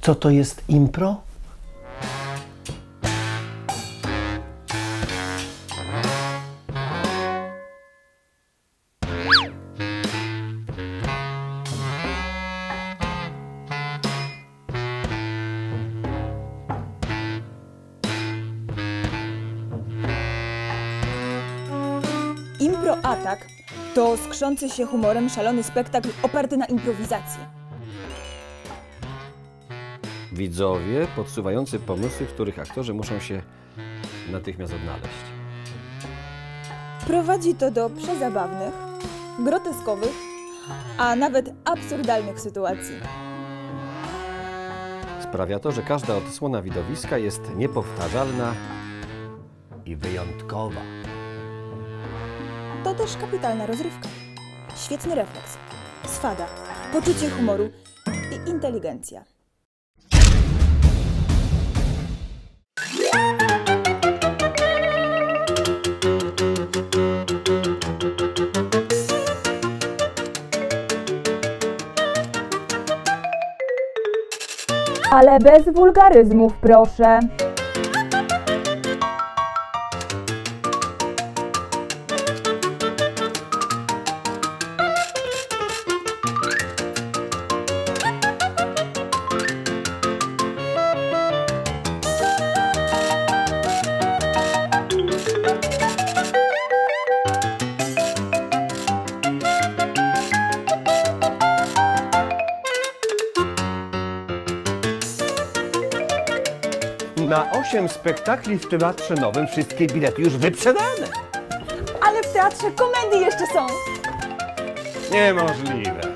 Co to jest impro? Impro Atak to skrzący się humorem szalony spektakl oparty na improwizacji. Widzowie podsuwający pomysły, w których aktorzy muszą się natychmiast odnaleźć. Prowadzi to do przezabawnych, groteskowych, a nawet absurdalnych sytuacji. Sprawia to, że każda odsłona widowiska jest niepowtarzalna i wyjątkowa. To też kapitalna rozrywka. Świetny refleks, swada, poczucie humoru i inteligencja. Ale bez wulgaryzmów, proszę. Na osiem spektakli w Teatrze Nowym wszystkie bilety już wyprzedane. Ale w teatrze komedii jeszcze są! Niemożliwe.